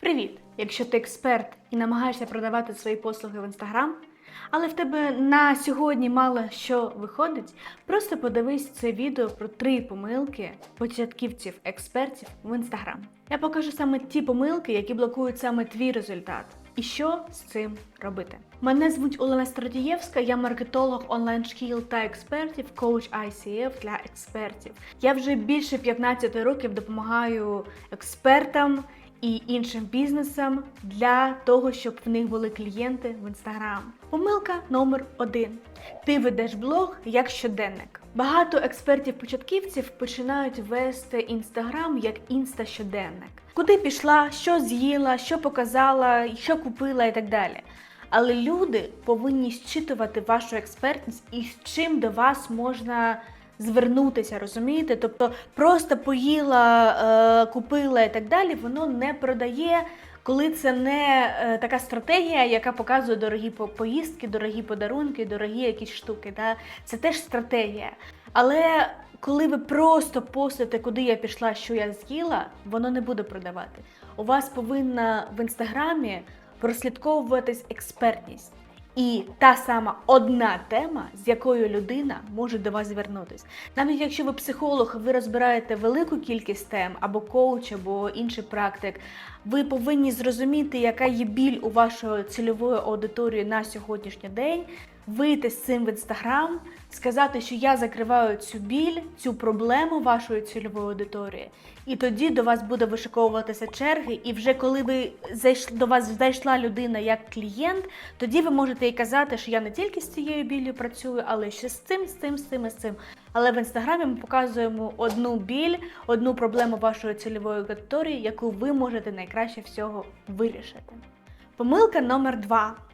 Привіт! Якщо ти експерт і намагаєшся продавати свої послуги в інстаграм, але в тебе на сьогодні мало що виходить, просто подивись це відео про три помилки початківців експертів в інстаграм. Я покажу саме ті помилки, які блокують саме твій результат. І що з цим робити? Мене звуть Олена Стратієвська, я маркетолог онлайн-шкіл та експертів, коуч ICF для експертів. Я вже більше 15 років допомагаю експертам і іншим бізнесам для того, щоб в них були клієнти в інстаграм. Помилка номер один: ти ведеш блог як щоденник. Багато експертів-початківців починають вести інстаграм як інста-щоденник. Куди пішла, що з'їла, що показала, що купила і так далі. Але люди повинні зчитувати вашу експертність і з чим до вас можна звернутися, розумієте? Тобто просто поїла, е, купила і так далі, воно не продає. Коли це не е, така стратегія, яка показує дорогі по- поїздки, дорогі подарунки, дорогі якісь штуки. Да? Це теж стратегія. Але коли ви просто постите, куди я пішла, що я з'їла, воно не буде продавати. У вас повинна в інстаграмі прослідковуватись експертність. І та сама одна тема, з якою людина може до вас звернутися. Навіть якщо ви психолог, ви розбираєте велику кількість тем або коуч, або інший практик, ви повинні зрозуміти, яка є біль у вашої цільової аудиторії на сьогоднішній день, вийти з цим в інстаграм, сказати, що я закриваю цю біль, цю проблему вашої цільової аудиторії, і тоді до вас буде вишиковуватися черги. І вже коли ви зайшли до вас зайшла людина як клієнт, тоді ви можете їй казати, що я не тільки з цією біллю працюю, але ще з цим, з цим, з цим і з цим. Але в інстаграмі ми показуємо одну біль, одну проблему вашої цільової аудиторії, яку ви можете найкраще всього вирішити. Помилка номер два.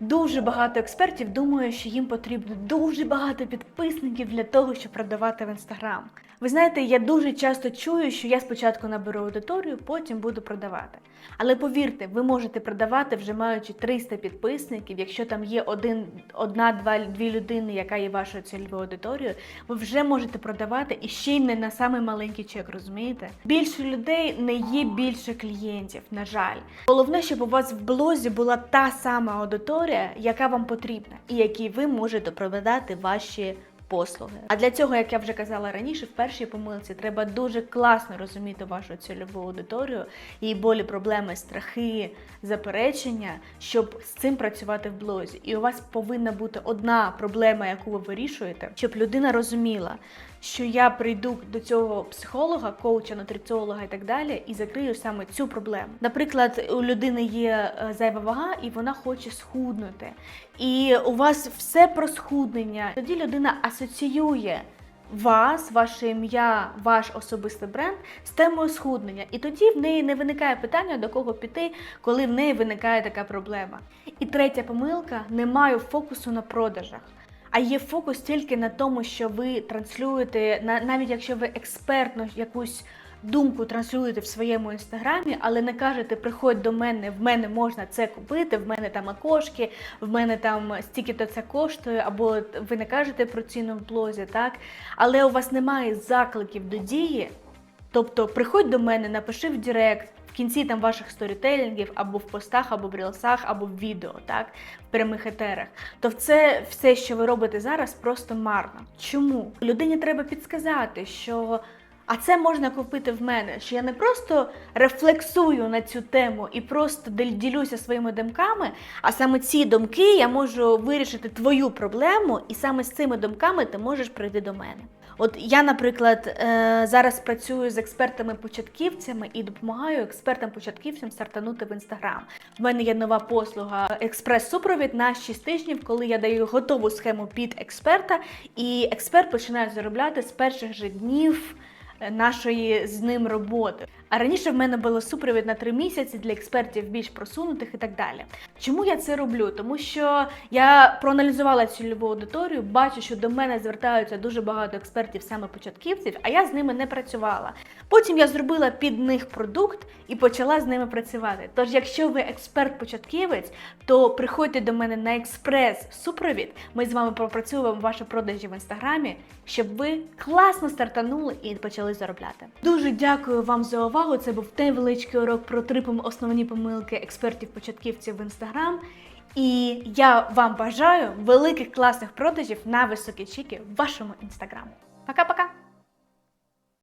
Дуже багато експертів думає, що їм потрібно дуже багато підписників для того, щоб продавати в інстаграм. Ви знаєте, я дуже часто чую, що я спочатку наберу аудиторію, потім буду продавати. Але повірте, ви можете продавати вже маючи 300 підписників. Якщо там є один, одна, два, дві людини, яка є вашою цільовою аудиторією, ви вже можете продавати і ще й не на самий маленький чек, розумієте? Більше людей не є більше клієнтів, на жаль. Головне, щоб у вас в блозі була та сама аудиторія, яка вам потрібна, і якій ви можете продати ваші послуги. А для цього, як я вже казала раніше, в першій помилці треба дуже класно розуміти вашу цільову аудиторію, її болі, проблеми, страхи, заперечення, щоб з цим працювати в блозі. І у вас повинна бути одна проблема, яку ви вирішуєте, щоб людина розуміла, що я прийду до цього психолога, коуча, нутриціолога і так далі, і закрию саме цю проблему. Наприклад, у людини є е, зайва вага, і вона хоче схуднути. І у вас все про схуднення. Тоді людина асоціює. Вас, ваше ім'я, ваш особистий бренд з темою схуднення. І тоді в неї не виникає питання, до кого піти, коли в неї виникає така проблема. І третя помилка немає фокусу на продажах. А є фокус тільки на тому, що ви транслюєте, навіть якщо ви експертно якусь думку транслюєте в своєму інстаграмі, але не кажете, приходь до мене, в мене можна це купити, в мене там окошки, в мене там стільки то це коштує, або ви не кажете про ціну в блозі, так? Але у вас немає закликів до дії. Тобто приходь до мене, напиши в Директ, кінці там ваших сторітелінгів, або в постах, або в рілсах, або в відео, так, в прямих етерах. То це все, що ви робите зараз, просто марно. Чому? Людині треба підсказати, що. А це можна купити в мене, що я не просто рефлексую на цю тему і просто ділюся своїми думками, а саме ці думки я можу вирішити твою проблему, і саме з цими думками ти можеш прийти до мене. От я, наприклад, е, зараз працюю з експертами-початківцями і допомагаю експертам-початківцям стартанути в інстаграм. В мене є нова послуга експрес-супровід на 6 тижнів, коли я даю готову схему під експерта, і експерт починає заробляти з перших же днів нашої з ним роботи. А раніше в мене було супровід на три місяці для експертів більш просунутих і так далі. Чому я це роблю? Тому що я проаналізувала цільову аудиторію, бачу, що до мене звертаються дуже багато експертів, саме початківців, а я з ними не працювала. Потім я зробила під них продукт і почала з ними працювати. Тож, якщо ви експерт-початківець, то приходьте до мене на експрес-супровід. Ми з вами пропрацюємо ваші продажі в інстаграмі, щоб ви класно стартанули і почали заробляти. Дуже дякую вам за увагу. Увагу. Це був невеличкий урок про три основні помилки експертів-початківців в інстаграм. І я вам бажаю великих класних продажів на високі чеки в вашому інстаграму. Пока-пока!